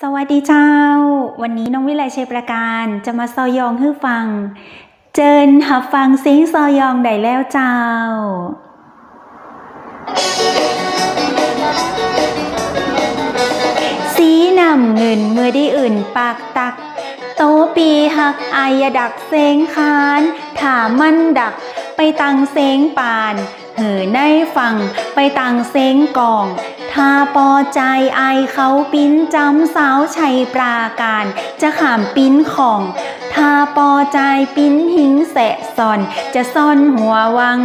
สวัสดีเจ้า วันนี้น้องวิไลชัยประการจะมาซอยองให้ฟัง เจิญหับฟังเสียงซอยองได้แล้วเจ้า สีนำเงินเมื่อได้อื่นปากตัก โตปีหักอายดักเซงคานถามันดักไปตังเซงปาน เหือในฟังไปตังเซงกอง ถ้าปอใจไอเขาปิ้นจำสาวชัยปราการ จะขามปิ้นของถ้าปอใจปิ้นหิงแสะซ่อน จะซ่อนหัววัง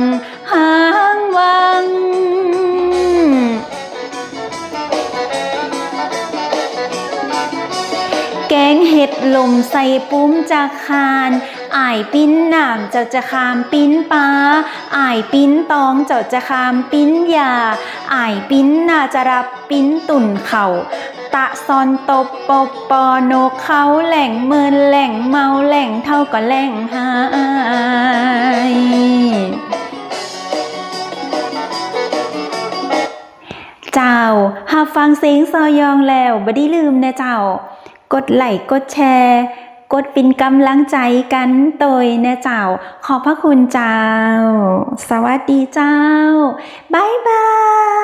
หางวัง งเห็ดลมใส่ปุ้มจากคานอายปิ้นหน้ำเจ้าจะคามปิ้นปลาอายปิ้นตองเจ้าจะคามปิ้นยาอายปิ้นน่าจะรับปิ้นตุ่นเข่าตะซอนตบปบปอนกเขาแหล่งเมินแหล่งเมาแหล่งเท่าก็แหล่งหายเจ้าหากฟังเสียงซอยองแล้วบ่ได้ลืมนะเจ้า กดไลค์กดแชร์ กดเป็นกำลังใจกันโดยนะเจ้า ขอบพระคุณเจ้า สวัสดีเจ้า บ๊ายบาย